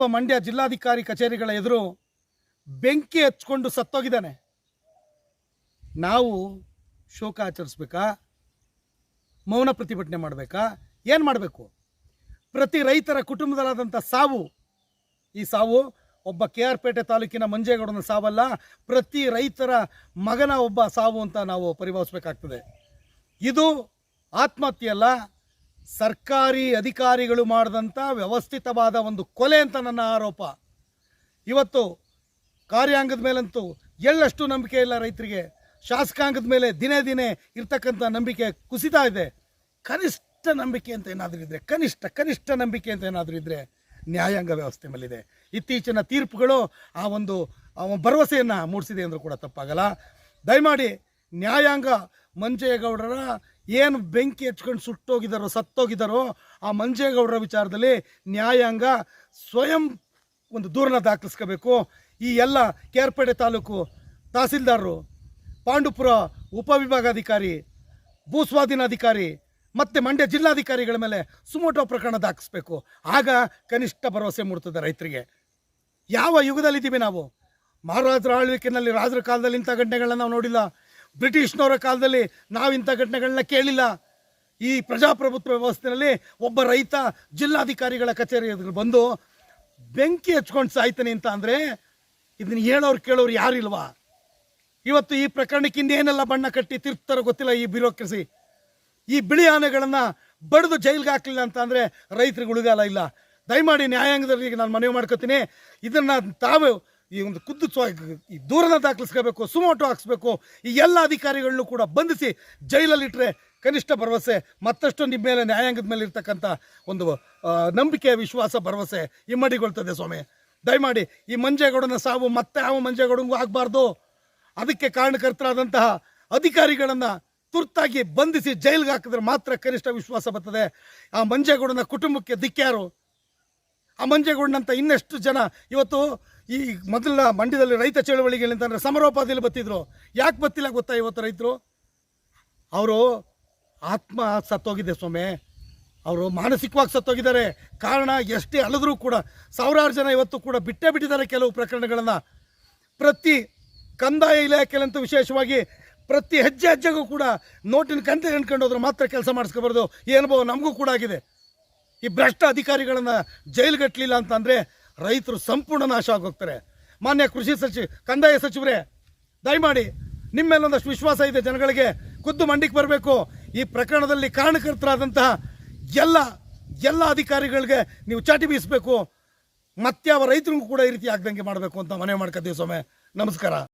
ಮಂಡ್ಯ ಜಿಲ್ಲಾಧಿಕಾರಿ ಕಚೇರಿಗಳ ಎದುರು ಬೆಂಕಿ ಹಚ್ಕೊಂಡು ಸತ್ತೋಗಿದ್ದಾನೆ. ನಾವು ಶೋಕ ಆಚರಿಸ್ಬೇಕಾ? ಮೌನ ಪ್ರತಿಭಟನೆ ಮಾಡಬೇಕಾ? ಏನು ಮಾಡಬೇಕು? ಪ್ರತಿ ರೈತರ ಕುಟುಂಬದಲ್ಲಾದಂಥ ಸಾವು, ಈ ಸಾವು ಒಬ್ಬ ಕೆ ಆರ್ ಪೇಟೆ ತಾಲೂಕಿನ ಮಂಜೇಗೌಡನ ಸಾವಲ್ಲ, ಪ್ರತಿ ರೈತರ ಮಗನ ಒಬ್ಬ ಸಾವು ಅಂತ ನಾವು ಪರಿಭಾವಿಸ್ಬೇಕಾಗ್ತದೆ. ಇದು ಆತ್ಮಹತ್ಯೆ ಅಲ್ಲ ಸರ್ಕಾರಿ ಅಧಿಕಾರಿಗಳು ಮಾಡಿದಂಥ ವ್ಯವಸ್ಥಿತವಾದ ಒಂದು ಕೊಲೆ ಅಂತ ನನ್ನ ಆರೋಪ. ಇವತ್ತು ಕಾರ್ಯಾಂಗದ ಮೇಲಂತೂ ಎಳ್ಳಷ್ಟು ನಂಬಿಕೆ ಇಲ್ಲ ರೈತರಿಗೆ. ಶಾಸಕಾಂಗದ ಮೇಲೆ ದಿನೇ ದಿನೇ ಇರ್ತಕ್ಕಂಥ ನಂಬಿಕೆ ಕುಸಿತಾ ಇದೆ. ಕನಿಷ್ಠ ನಂಬಿಕೆ ಅಂತ ಏನಾದರೂ ಇದ್ದರೆ ಕನಿಷ್ಠ ಕನಿಷ್ಠ ನಂಬಿಕೆ ಅಂತ ಏನಾದರೂ ಇದ್ದರೆ ನ್ಯಾಯಾಂಗ ವ್ಯವಸ್ಥೆ ಮೇಲಿದೆ. ಇತ್ತೀಚಿನ ತೀರ್ಪುಗಳು ಆ ಒಂದು ಭರವಸೆಯನ್ನು ಮೂಡಿಸಿದೆ ಅಂದರೂ ಕೂಡ ತಪ್ಪಾಗಲ್ಲ. ದಯಮಾಡಿ ನ್ಯಾಯಾಂಗ ಮಂಜೇಗೌಡರ ಏನು ಬೆಂಕಿ ಹಚ್ಕೊಂಡು ಸುಟ್ಟೋಗಿದ್ದಾರೋ, ಸತ್ತೋಗಿದ್ದಾರೋ, ಆ ಮಂಜೇಗೌಡರ ವಿಚಾರದಲ್ಲಿ ನ್ಯಾಯಾಂಗ ಸ್ವಯಂ ಒಂದು ದೂರನ ದಾಖಲಿಸ್ಕೋಬೇಕು. ಈ ಎಲ್ಲ ಕೇರ್ಪೇಟೆ ತಾಲೂಕು ತಹಸೀಲ್ದಾರರು, ಪಾಂಡುಪುರ ಉಪವಿಭಾಗಾಧಿಕಾರಿ, ಭೂಸ್ವಾಧೀನಾಧಿಕಾರಿ, ಮತ್ತು ಮಂಡ್ಯ ಜಿಲ್ಲಾಧಿಕಾರಿಗಳ ಮೇಲೆ ಸುಮೋಟೋ ಪ್ರಕರಣ ದಾಖಲಿಸ್ಬೇಕು. ಆಗ ಕನಿಷ್ಠ ಭರವಸೆ ಮೂಡ್ತದೆ ರೈತರಿಗೆ. ಯಾವ ಯುಗದಲ್ಲಿದ್ದೀವಿ ನಾವು? ಮಹಾರಾಜರ ಆಳ್ವಿಕೆನಲ್ಲಿ ರಾಜರ ಕಾಲದಲ್ಲಿ ಇಂಥ ಘಟನೆಗಳನ್ನ ನಾವು ನೋಡಿಲ್ಲ. ಬ್ರಿಟಿಷ್ನವರ ಕಾಲದಲ್ಲಿ ನಾವಿಂಥ ಘಟನೆಗಳನ್ನ ಕೇಳಿಲ್ಲ. ಈ ಪ್ರಜಾಪ್ರಭುತ್ವ ವ್ಯವಸ್ಥೆಯಲ್ಲಿ ಒಬ್ಬ ರೈತ ಜಿಲ್ಲಾಧಿಕಾರಿಗಳ ಕಚೇರಿ ಎದುರು ಬಂದು, ಬೆಂಕಿ ಹಚ್ಕೊಂಡು ಸಾಯ್ತಾನೆ ಅಂತ ಅಂದರೆ ಇದನ್ನ ಹೇಳೋರು ಕೇಳೋರು ಯಾರಿಲ್ವಾ? ಇವತ್ತು ಈ ಪ್ರಕರಣಕ್ಕೆ ಇನ್ನೇನೆಲ್ಲ ಬಣ್ಣ ಕಟ್ಟಿ ತಿರ್ತಾರೋ ಗೊತ್ತಿಲ್ಲ ಈ ಬ್ಯೂರೋಕ್ರಸಿ. ಈ ಬಿಳಿ ಆನೆಗಳನ್ನು ಬಡಿದು ಜೈಲಿಗೆ ಹಾಕಲಿಲ್ಲ ಅಂತ ಅಂದರೆ ರೈತರಿಗೆ ಉಳಿಗಾಲ ಇಲ್ಲ. ದಯಮಾಡಿ ನ್ಯಾಯಾಂಗದಲ್ಲಿ ನಾನು ಮನವಿ ಮಾಡ್ಕೋತೀನಿ. ಇದನ್ನು ತಾವು ಈ ಒಂದು ಖುದ್ದು ಚೋ ಈ ದೂರನ ದಾಖಲಿಸ್ಕೋಬೇಕು ಸುಮೋಟೋ ಹಾಕಿಸ್ಬೇಕು, ಈ ಎಲ್ಲ ಅಧಿಕಾರಿಗಳನ್ನೂ ಕೂಡ ಬಂಧಿಸಿ ಜೈಲಲ್ಲಿಟ್ಟರೆ ಕನಿಷ್ಠ ಭರವಸೆ, ಮತ್ತಷ್ಟು ನಿಮ್ಮ ಮೇಲೆ ನ್ಯಾಯಾಂಗದ ಮೇಲೆ ಇರ್ತಕ್ಕಂಥ ಒಂದು ನಂಬಿಕೆ ವಿಶ್ವಾಸ, ಭರವಸೆ ಇಮ್ಮಡಿಗೊಳ್ತದೆ ಸ್ವಾಮಿ. ದಯಮಾಡಿ ಈ ಮಂಜೇಗೌಡನ ಸಾವು ಮತ್ತೆ ಯಾವ ಮಂಜೇಗೌಡಂಗೂ ಆಗಬಾರ್ದು. ಅದಕ್ಕೆ ಕಾರಣಕರ್ತರಾದಂತಹ ಅಧಿಕಾರಿಗಳನ್ನು ತುರ್ತಾಗಿ ಬಂಧಿಸಿ ಜೈಲಿಗೆ ಹಾಕಿದ್ರೆ ಮಾತ್ರ ಕನಿಷ್ಠ ವಿಶ್ವಾಸ ಬರ್ತದೆ. ಆ ಮಂಜೇಗೌಡನ ಕುಟುಂಬಕ್ಕೆ ದಿಕ್ಕ್ಯಾರು ಆ ಮಂಜೇಗೌಡನಂತ ಇನ್ನೆಷ್ಟು ಜನ ಇವತ್ತು ಈ ಮೊದಲ ಮಂಡ್ಯದಲ್ಲಿ ರೈತ ಚಳವಳಿಗಳಿಂದ ಅಂದರೆ ಸಮರೋಪಾದಿಯಲ್ಲಿ ಬತ್ತಿದ್ರು. ಯಾಕೆ ಬತ್ತಿಲ್ಲ ಗೊತ್ತಾ ಇವತ್ತು ರೈತರು? ಅವರು ಆತ್ಮ ಸತ್ತೋಗಿದೆ ಸ್ವಾಮಿ. ಅವರು ಮಾನಸಿಕವಾಗಿ ಸತ್ತೋಗಿದ್ದಾರೆ. ಕಾರಣ ಎಷ್ಟೇ ಅಲ್ಲದ್ರೂ ಕೂಡ, ಸಾವಿರಾರು ಜನ ಇವತ್ತು ಕೂಡ ಬಿಟ್ಟೇ ಬಿಟ್ಟಿದ್ದಾರೆ ಕೆಲವು ಪ್ರಕರಣಗಳನ್ನು. ಪ್ರತಿ ಕಂದಾಯ ಇಲಾಖೆಯಲ್ಲಂತೂ ವಿಶೇಷವಾಗಿ ಪ್ರತಿ ಹೆಜ್ಜೆ ಹೆಜ್ಜೆಗೂ ಕೂಡ ನೋಟಿನ ಕಂತೆ ಕಂಡ್ಕೊಂಡು ಹೋದ್ರೆ ಮಾತ್ರ ಕೆಲಸ ಮಾಡಿಸ್ಕೋಬಾರ್ದು. ಈ ಅನುಭವ ನಮಗೂ ಕೂಡ ಆಗಿದೆ. ಈ ಭ್ರಷ್ಟ ಅಧಿಕಾರಿಗಳನ್ನು ಜೈಲ್ಗಟ್ಟಲಿಲ್ಲ ಅಂತಂದರೆ ರೈತರು ಸಂಪೂರ್ಣ ನಾಶ ಆಗೋಗ್ತಾರೆ. ಮಾನ್ಯ ಕೃಷಿ ಸಚಿವ ಕಂದಾಯ ಸಚಿವರೇ, ದಯಮಾಡಿ ನಿಮ್ಮ ಮೇಲೆ ಒಂದಷ್ಟು ವಿಶ್ವಾಸ ಇದೆ ಜನಗಳಿಗೆ. ಖುದ್ದು ಮಂಡಿಗೆ ಬರಬೇಕು. ಈ ಪ್ರಕರಣದಲ್ಲಿ ಕಾರಣಕರ್ತರಾದಂತಹ ಎಲ್ಲ ಎಲ್ಲ ಅಧಿಕಾರಿಗಳಿಗೆ ನೀವು ಚಾಟಿ ಬೀಸಬೇಕು. ಮತ್ತೆ ಅವ ರೈತರಿಗೂ ಕೂಡ ಈ ರೀತಿ ಆಗ್ದಂಗೆ ಮಾಡಬೇಕು ಅಂತ ಮನವಿ ಮಾಡ್ಕೊತೀವಿ ಸ್ವಾಮಿ. ನಮಸ್ಕಾರ.